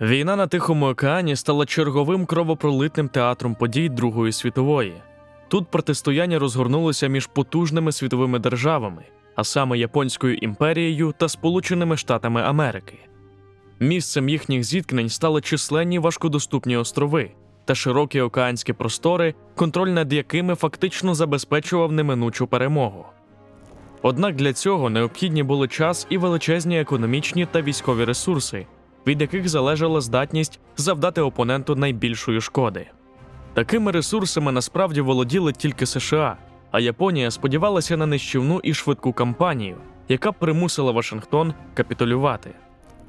Війна на Тихому океані стала черговим кровопролитним театром подій Другої світової. Тут протистояння розгорнулося між потужними світовими державами, а саме Японською імперією та Сполученими Штатами Америки. Місцем їхніх зіткнень стали численні важкодоступні острови та широкі океанські простори, контроль над якими фактично забезпечував неминучу перемогу. Однак для цього необхідні були час і величезні економічні та військові ресурси, від яких залежала здатність завдати опоненту найбільшої шкоди. Такими ресурсами насправді володіли тільки США, а Японія сподівалася на нищівну і швидку кампанію, яка примусила Вашингтон капітулювати.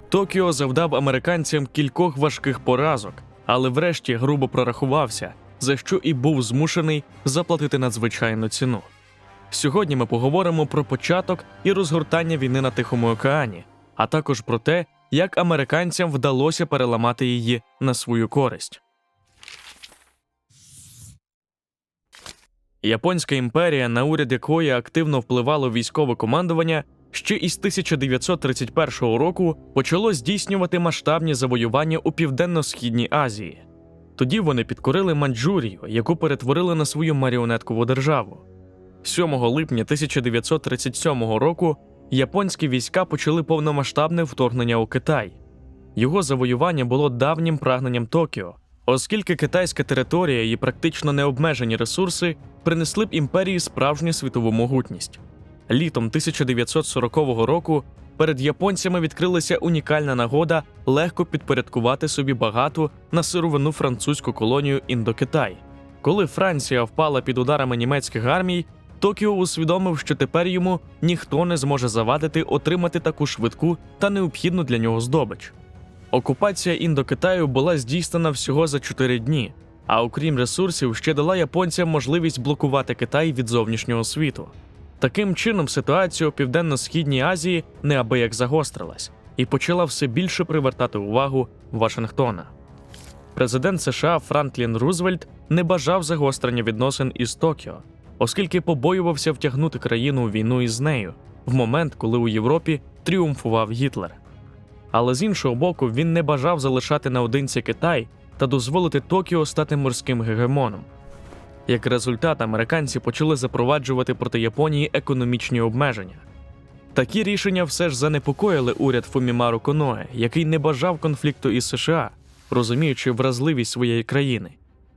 Токіо завдав американцям кількох важких поразок, але врешті грубо прорахувався, за що і був змушений заплатити надзвичайну ціну. Сьогодні ми поговоримо про початок і розгортання війни на Тихому океані, а також про те, як американцям вдалося переламати її на свою користь. Японська імперія, на уряд якої активно впливало військове командування, ще із 1931 року почало здійснювати масштабні завоювання у південно-східній Азії. Тоді вони підкорили Маньчжурію, яку перетворили на свою маріонеткову державу. 7 липня 1937 року японські війська почали повномасштабне вторгнення у Китай. Його завоювання було давнім прагненням Токіо, оскільки китайська територія і практично необмежені ресурси принесли б імперії справжню світову могутність. Літом 1940 року перед японцями відкрилася унікальна нагода легко підпорядкувати собі багату на сировину французьку колонію Індокитай. Коли Франція впала під ударами німецьких армій, Токіо усвідомив, що тепер йому ніхто не зможе завадити отримати таку швидку та необхідну для нього здобич. Окупація Індокитаю була здійснена всього за 4 дні, а окрім ресурсів, ще дала японцям можливість блокувати Китай від зовнішнього світу. Таким чином, ситуація у Південно-Східній Азії неабияк загострилась і почала все більше привертати увагу Вашингтона. Президент США Франклін Рузвельт не бажав загострення відносин із Токіо, оскільки побоювався втягнути країну у війну із нею в момент, коли у Європі тріумфував Гітлер. Але з іншого боку, він не бажав залишати наодинці Китай та дозволити Токіо стати морським гегемоном. Як результат, американці почали запроваджувати проти Японії економічні обмеження. Такі рішення все ж занепокоїли уряд Фумімару Коное, який не бажав конфлікту із США, розуміючи вразливість своєї країни.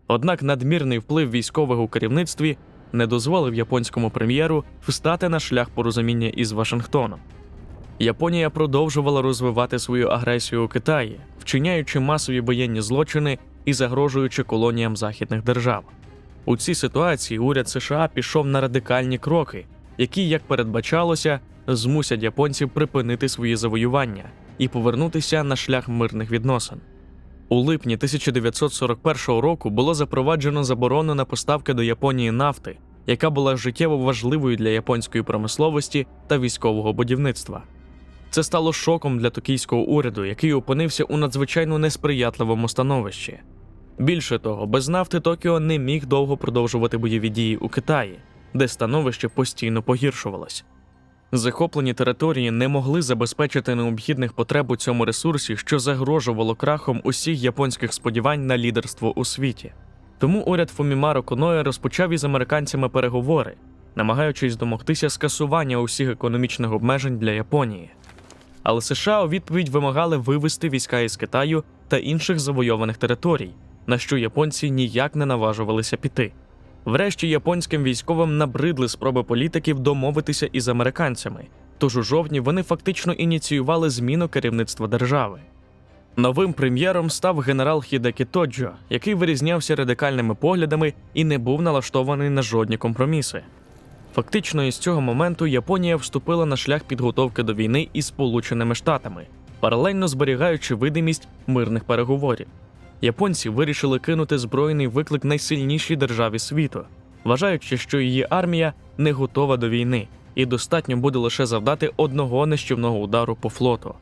Однак надмірний вплив військових у керівництві не дозволив японському прем'єру встати на шлях порозуміння із Вашингтоном. Японія продовжувала розвивати свою агресію у Китаї, вчиняючи масові воєнні злочини і загрожуючи колоніям західних держав. У цій ситуації уряд США пішов на радикальні кроки, які, як передбачалося, змусять японців припинити свої завоювання і повернутися на шлях мирних відносин. У липні 1941 року було запроваджено заборону на поставки до Японії нафти, яка була життєво важливою для японської промисловості та військового будівництва. Це стало шоком для токійського уряду, який опинився у надзвичайно несприятливому становищі. Більше того, без нафти Токіо не міг довго продовжувати бойові дії у Китаї, де становище постійно погіршувалось. Захоплені території не могли забезпечити необхідних потреб у цьому ресурсі, що загрожувало крахом усіх японських сподівань на лідерство у світі. Тому уряд Фумімаро Коноє розпочав із американцями переговори, намагаючись домогтися скасування усіх економічних обмежень для Японії. Але США у відповідь вимагали вивести війська із Китаю та інших завойованих територій, на що японці ніяк не наважувалися піти. Врешті японським військовим набридли спроби політиків домовитися із американцями, тож у жовтні вони фактично ініціювали зміну керівництва держави. Новим прем'єром став генерал Хідекі Тоджо, який вирізнявся радикальними поглядами і не був налаштований на жодні компроміси. Фактично, із цього моменту Японія вступила на шлях підготовки до війни із Сполученими Штатами, паралельно зберігаючи видимість мирних переговорів. Японці вирішили кинути збройний виклик найсильнішій державі світу, вважаючи, що її армія не готова до війни і достатньо буде лише завдати одного нищівного удару по флоту.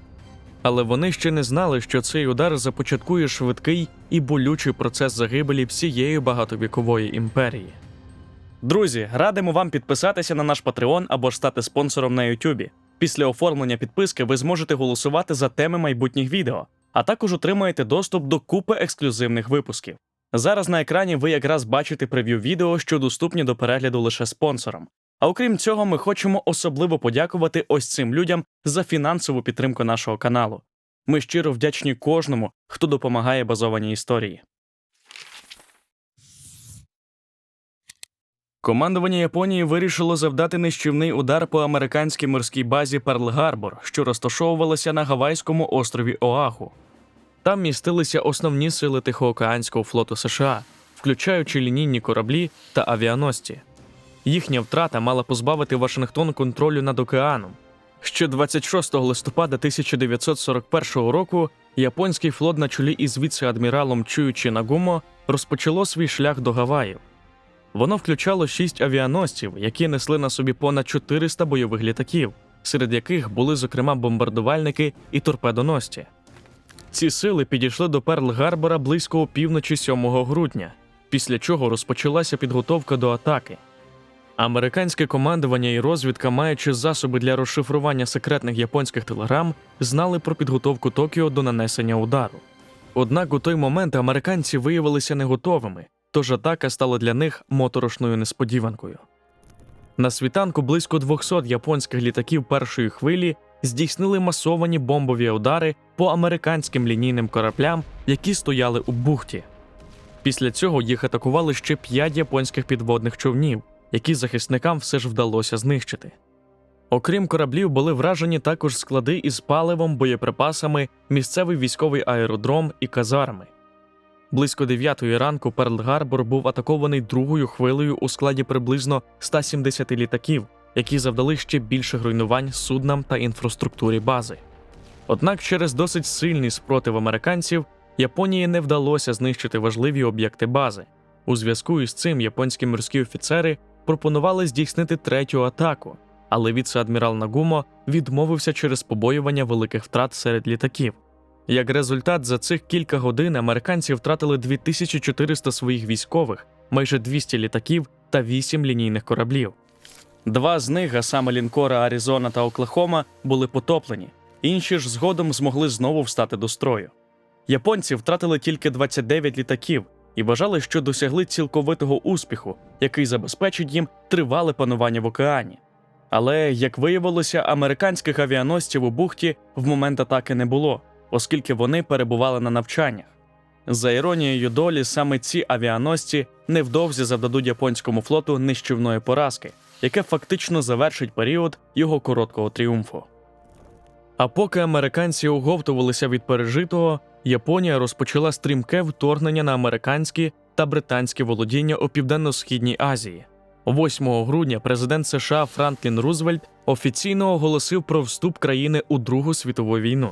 Але вони ще не знали, що цей удар започаткує швидкий і болючий процес загибелі всієї багатовікової імперії. Друзі, радимо вам підписатися на наш Patreon або ж стати спонсором на YouTube. Після оформлення підписки ви зможете голосувати за теми майбутніх відео. а також отримаєте доступ до купи ексклюзивних випусків. Зараз на екрані ви якраз бачите прев'ю відео, що доступні до перегляду лише спонсорам. А окрім цього, ми хочемо особливо подякувати ось цим людям за фінансову підтримку нашого каналу. Ми щиро вдячні кожному, хто допомагає базованій історії. Командування Японії вирішило завдати нищівний удар по американській морській базі Перл-Гарбор, що розташовувалася на Гавайському острові Оаху. Там містилися основні сили Тихоокеанського флоту США, включаючи лінійні кораблі та авіаносці. Їхня втрата мала позбавити Вашингтон контролю над океаном. Ще 26 листопада 1941 року японський флот на чолі із віце-адміралом Чуючі Нагумо розпочало свій шлях до Гаваїв. Воно включало шість авіаносців, які несли на собі понад 400 бойових літаків, серед яких були, зокрема, бомбардувальники і торпедоносці. Ці сили підійшли до Перл-Гарбора близько опівночі 7 грудня, після чого розпочалася підготовка до атаки. Американське командування і розвідка, маючи засоби для розшифрування секретних японських телеграм, знали про підготовку Токіо до нанесення удару. Однак у той момент американці виявилися не готовими, тож атака стала для них моторошною несподіванкою. На світанку близько 200 японських літаків першої хвилі здійснили масовані бомбові удари по американським лінійним кораблям, які стояли у бухті. Після цього їх атакували ще п'ять японських підводних човнів, які захисникам все ж вдалося знищити. Окрім кораблів, були вражені також склади із паливом, боєприпасами, місцевий військовий аеродром і казарми. Близько 9 ранку Перл-Гарбор був атакований другою хвилею у складі приблизно 170 літаків, які завдали ще більших руйнувань суднам та інфраструктурі бази. Однак через досить сильний спротив американців Японії не вдалося знищити важливі об'єкти бази. У зв'язку із цим японські морські офіцери пропонували здійснити третю атаку, але віце-адмірал Нагумо відмовився через побоювання великих втрат серед літаків. Як результат, за цих кілька годин американці втратили 2400 своїх військових, майже 200 літаків та 8 лінійних кораблів. Два з них, а саме лінкора Аризона та Оклахома, були потоплені, інші ж згодом змогли знову встати до строю. Японці втратили тільки 29 літаків і вважали, що досягли цілковитого успіху, який забезпечить їм тривале панування в океані. Але, як виявилося, американських авіаносців у бухті в момент атаки не було, оскільки вони перебували на навчаннях. За іронією долі, саме ці авіаносці невдовзі завдадуть японському флоту нищівної поразки, яке фактично завершить період його короткого тріумфу. А поки американці оговтувалися від пережитого, Японія розпочала стрімке вторгнення на американські та британські володіння у південно-східній Азії. 8 грудня президент США Франклін Рузвельт офіційно оголосив про вступ країни у Другу світову війну.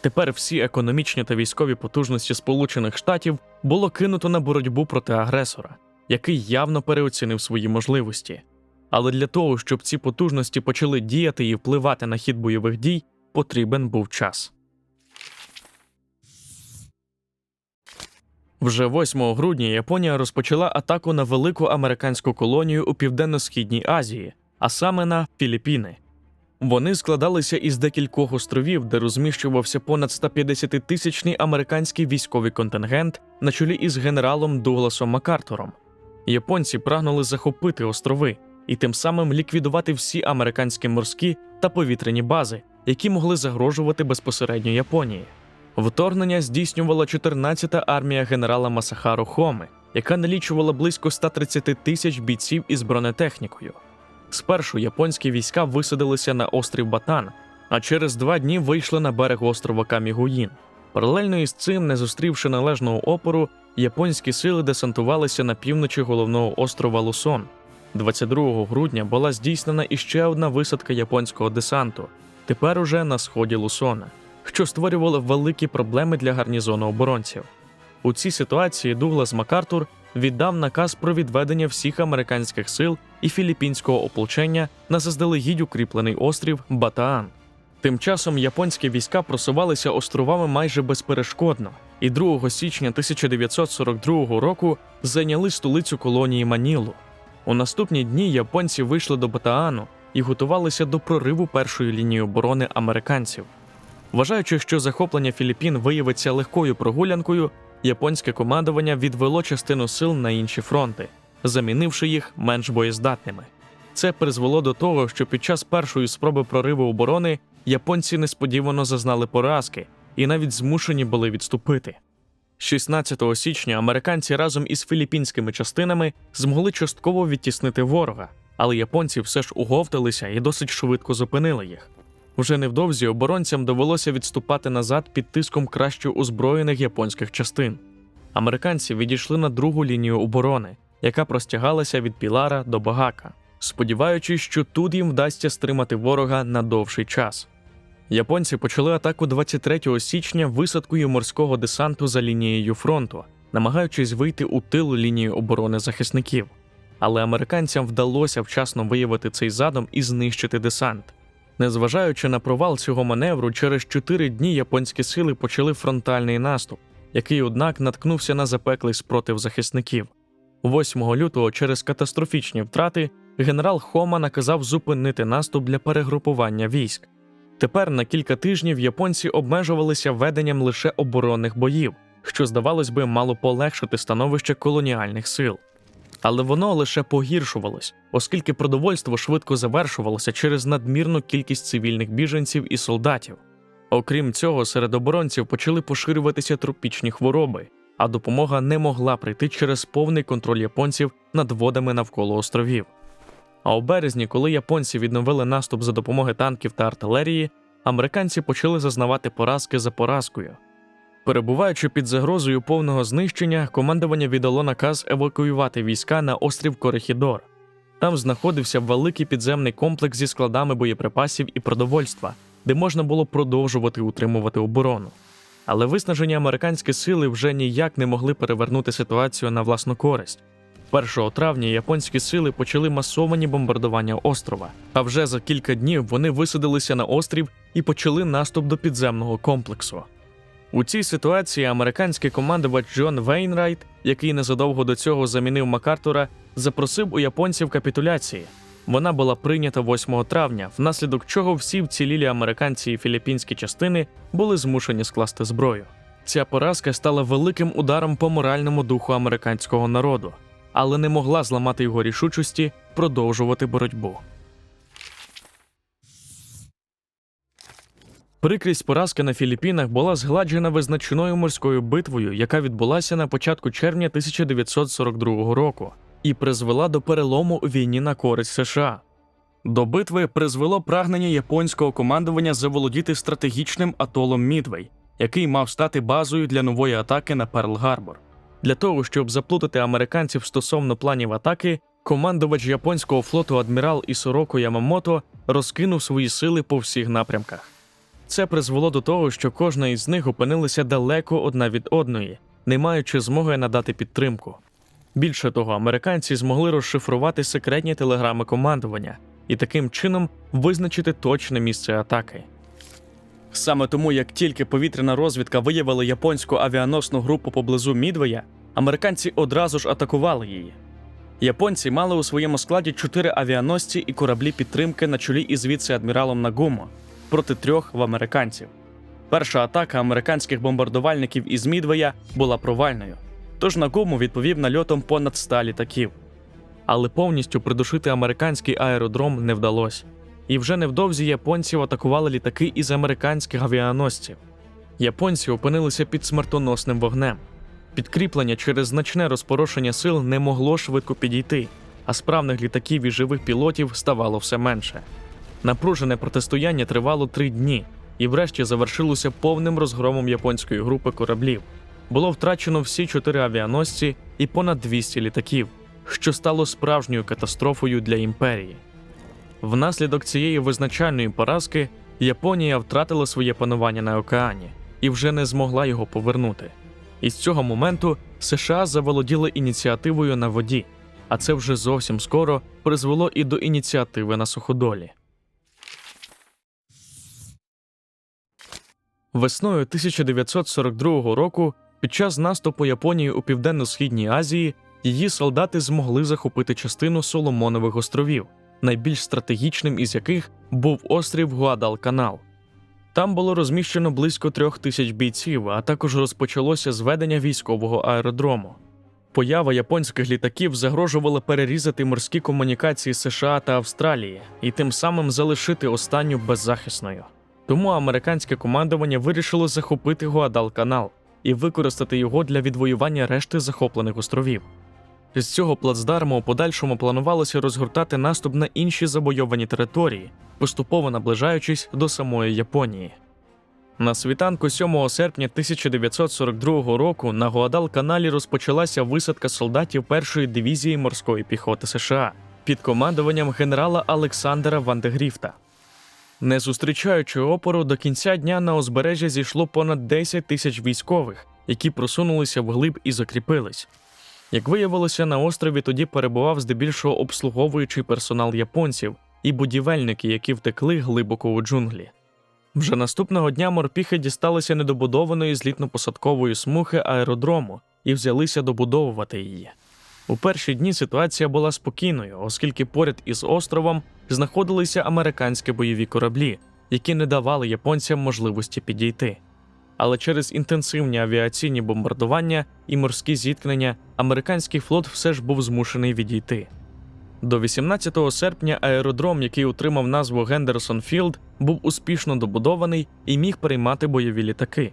Тепер всі економічні та військові потужності Сполучених Штатів було кинуто на боротьбу проти агресора, який явно переоцінив свої можливості. Але для того, щоб ці потужності почали діяти і впливати на хід бойових дій, потрібен був час. Вже 8 грудня Японія розпочала атаку на велику американську колонію у південно-східній Азії, а саме на Філіппіни. Вони складалися із декількох островів, де розміщувався понад 150-тисячний американський військовий контингент на чолі із генералом Дугласом Макартуром. Японці прагнули захопити острови і тим самим ліквідувати всі американські морські та повітряні бази, які могли загрожувати безпосередньо Японії. Вторгнення здійснювала 14-та армія генерала Масахару Хоми, яка налічувала близько 130 тисяч бійців із бронетехнікою. Спершу японські війська висадилися на острів Батан, а через два дні вийшли на берег острова Камігуїн. Паралельно із цим, не зустрівши належного опору, японські сили десантувалися на півночі головного острова Лусон. 22 грудня була здійснена іще одна висадка японського десанту, тепер уже на сході Лусона, що створювало великі проблеми для гарнізону оборонців. У цій ситуації Дуглас Макартур віддав наказ про відведення всіх американських сил і філіппінського ополчення на заздалегідь укріплений острів Батаан. Тим часом японські війська просувалися островами майже безперешкодно, і 2 січня 1942 року зайняли столицю колонії Манілу. У наступні дні японці вийшли до Батаану і готувалися до прориву першої лінії оборони американців. Вважаючи, що захоплення Філіппін виявиться легкою прогулянкою, японське командування відвело частину сил на інші фронти, замінивши їх менш боєздатними. Це призвело до того, що під час першої спроби прориву оборони японці несподівано зазнали поразки і навіть змушені були відступити. 16 січня американці разом із філіппінськими частинами змогли частково відтіснити ворога, але японці все ж уговталися і досить швидко зупинили їх. Вже невдовзі оборонцям довелося відступати назад під тиском краще озброєних японських частин. Американці відійшли на другу лінію оборони, яка простягалася від Пілара до Багака, сподіваючись, що тут їм вдасться стримати ворога на довший час. Японці почали атаку 23 січня висадкою морського десанту за лінією фронту, намагаючись вийти у тил лінії оборони захисників. Але американцям вдалося вчасно виявити цей задум і знищити десант. Незважаючи на провал цього маневру, через 4 дні японські сили почали фронтальний наступ, який, однак, наткнувся на запеклий спротив захисників. 8 лютого, через катастрофічні втрати, генерал Хома наказав зупинити наступ для перегрупування військ. Тепер на кілька тижнів японці обмежувалися веденням лише оборонних боїв, що, здавалось би, мало полегшити становище колоніальних сил. Але воно лише погіршувалось, оскільки продовольство швидко завершувалося через надмірну кількість цивільних біженців і солдатів. Окрім цього, серед оборонців почали поширюватися тропічні хвороби, а допомога не могла прийти через повний контроль японців над водами навколо островів. А у березні, коли японці відновили наступ за допомогою танків та артилерії, американці почали зазнавати поразки за поразкою. Перебуваючи під загрозою повного знищення, командування віддало наказ евакуювати війська на острів Корехідор. Там знаходився великий підземний комплекс зі складами боєприпасів і продовольства, де можна було продовжувати утримувати оборону. Але виснажені американські сили вже ніяк не могли перевернути ситуацію на власну користь. 1 травня японські сили почали масовані бомбардування острова, а вже за кілька днів вони висадилися на острів і почали наступ до підземного комплексу. У цій ситуації американський командувач Джон Вейнрайт, який незадовго до цього замінив Макартура, запросив у японців капітуляції. Вона була прийнята 8 травня, внаслідок чого всі вцілілі американці і філіппінські частини були змушені скласти зброю. Ця поразка стала великим ударом по моральному духу американського народу, але не могла зламати його рішучості продовжувати боротьбу. Прикрість поразки на Філіппінах була згладжена визначною морською битвою, яка відбулася на початку червня 1942 року, і призвела до перелому у війні на користь США. До битви призвело прагнення японського командування заволодіти стратегічним атолом Мідвей, який мав стати базою для нової атаки на Перл-Гарбор. Для того, щоб заплутати американців стосовно планів атаки, командувач японського флоту адмірал Ісороко Ямамото розкинув свої сили по всіх напрямках. Це призвело до того, що кожна із них опинилася далеко одна від одної, не маючи змоги надати підтримку. Більше того, американці змогли розшифрувати секретні телеграми командування і таким чином визначити точне місце атаки. Саме тому, як тільки повітряна розвідка виявила японську авіаносну групу поблизу Мідвея, американці одразу ж атакували її. Японці мали у своєму складі чотири авіаносці і кораблі підтримки на чолі із віце-адміралом Нагумо проти трьох в американців. Перша атака американських бомбардувальників із Мідвея була провальною, тож Нагуму відповів нальотом понад ста літаків. Але повністю придушити американський аеродром не вдалося. І вже невдовзі японців атакували літаки із американських авіаносців. Японці опинилися під смертоносним вогнем. Підкріплення через значне розпорошення сил не могло швидко підійти, а справних літаків і живих пілотів ставало все менше. Напружене протистояння тривало три дні і врешті завершилося повним розгромом японської групи кораблів. Було втрачено всі чотири авіаносці і понад 200 літаків, що стало справжньою катастрофою для імперії. Внаслідок цієї визначальної поразки Японія втратила своє панування на океані і вже не змогла його повернути. І з цього моменту США заволоділи ініціативою на воді, а це вже зовсім скоро призвело і до ініціативи на суходолі. Весною 1942 року, під час наступу Японії у південно-східній Азії, її солдати змогли захопити частину Соломонових островів, найбільш стратегічним із яких був острів Гуадалканал. Там було розміщено близько трьох тисяч бійців, а також розпочалося зведення військового аеродрому. Поява японських літаків загрожувала перерізати морські комунікації США та Австралії і тим самим залишити останню беззахисною. Тому американське командування вирішило захопити Гуадалканал і використати його для відвоювання решти захоплених островів. З цього плацдарму у подальшому планувалося розгортати наступ на інші завойовані території, поступово наближаючись до самої Японії. На світанку 7 серпня 1942 року на Гуадалканалі розпочалася висадка солдатів першої дивізії морської піхоти США під командуванням генерала Олександра Вандегріфта. Не зустрічаючи опору, до кінця дня на узбережжя зійшло понад 10 тисяч військових, які просунулися вглиб і закріпились. Як виявилося, на острові тоді перебував здебільшого обслуговуючий персонал японців і будівельники, які втекли глибоко у джунглі. Вже наступного дня морпіхи дісталися недобудованої злітно-посадкової смуги аеродрому і взялися добудовувати її. У перші дні ситуація була спокійною, оскільки поряд із островом знаходилися американські бойові кораблі, які не давали японцям можливості підійти. Але через інтенсивні авіаційні бомбардування і морські зіткнення американський флот все ж був змушений відійти. До 18 серпня аеродром, який отримав назву Гендерсон Філд, був успішно добудований і міг приймати бойові літаки.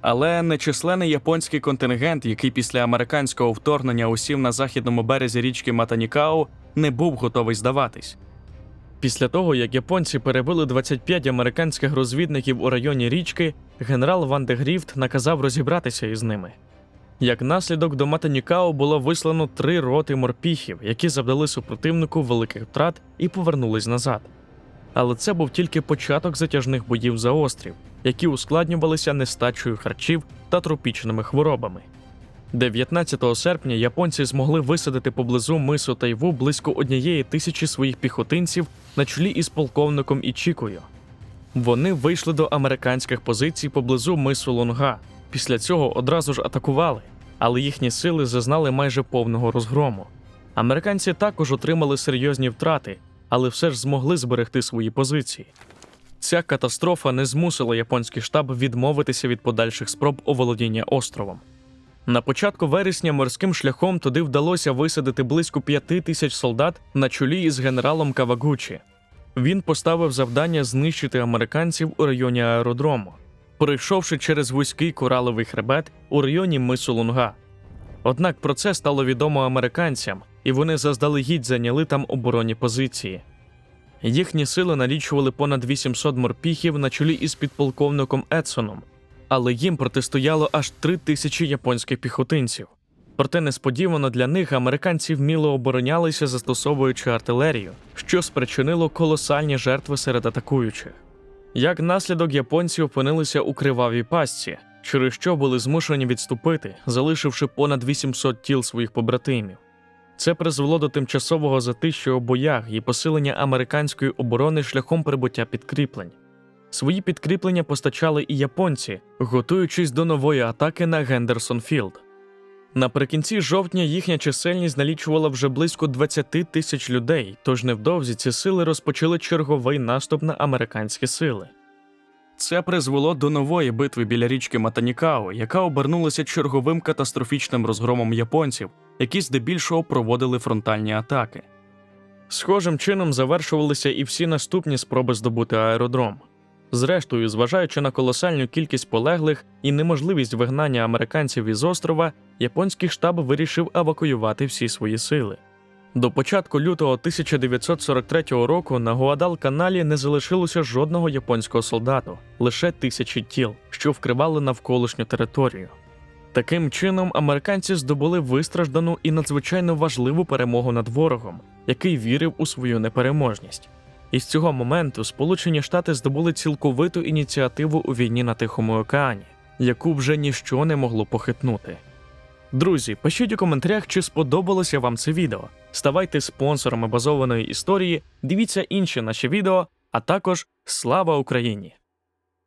Але нечисленний японський контингент, який після американського вторгнення усів на західному березі річки Матанікао, не був готовий здаватись. Після того, як японці перебили 25 американських розвідників у районі річки, генерал Ван де Гріфт наказав розібратися із ними. Як наслідок до Матанікао було вислано три роти морпіхів, які завдали супротивнику великих втрат і повернулись назад. Але це був тільки початок затяжних боїв за острів, які ускладнювалися нестачею харчів та тропічними хворобами. 19 серпня японці змогли висадити поблизу мису Тайву близько однієї тисячі своїх піхотинців на чолі із полковником Ічікою. Вони вийшли до американських позицій поблизу мису Лонга. Після цього одразу ж атакували, але їхні сили зазнали майже повного розгрому. Американці також отримали серйозні втрати, але все ж змогли зберегти свої позиції. Ця катастрофа не змусила японський штаб відмовитися від подальших спроб оволодіння островом. На початку вересня морським шляхом туди вдалося висадити близько п'яти тисяч солдат на чолі із генералом Кавагучі. Він поставив завдання знищити американців у районі аеродрому, пройшовши через вузький кораловий хребет у районі мису Лунга. Однак про це стало відомо американцям, і вони заздалегідь зайняли там оборонні позиції. Їхні сили налічували понад 800 морпіхів на чолі із підполковником Едсоном, але їм протистояло аж три тисячі японських піхотинців. Проте несподівано для них американці вміло оборонялися, застосовуючи артилерію, що спричинило колосальні жертви серед атакуючих. Як наслідок, японці опинилися у кривавій пастці, через що були змушені відступити, залишивши понад 800 тіл своїх побратимів. Це призвело до тимчасового затища у боях і посилення американської оборони шляхом прибуття підкріплень. Свої підкріплення постачали і японці, готуючись до нової атаки на Гендерсон Філд. Наприкінці жовтня їхня чисельність налічувала вже близько 20 тисяч людей, тож невдовзі ці сили розпочали черговий наступ на американські сили. Це призвело до нової битви біля річки Матанікао, яка обернулася черговим катастрофічним розгромом японців, які здебільшого проводили фронтальні атаки. Схожим чином завершувалися і всі наступні спроби здобути аеродром. Зрештою, зважаючи на колосальну кількість полеглих і неможливість вигнання американців із острова, японський штаб вирішив евакуювати всі свої сили. До початку лютого 1943 року на Гуадал-каналі не залишилося жодного японського солдату, лише тисячі тіл, що вкривали навколишню територію. Таким чином, американці здобули вистраждану і надзвичайно важливу перемогу над ворогом, який вірив у свою непереможність. І з цього моменту Сполучені Штати здобули цілковиту ініціативу у війні на Тихому океані, яку вже ніщо не могло похитнути. Друзі, пишіть у коментарях, чи сподобалося вам це відео. Ставайте спонсорами базованої історії, дивіться інші наші відео, а також слава Україні!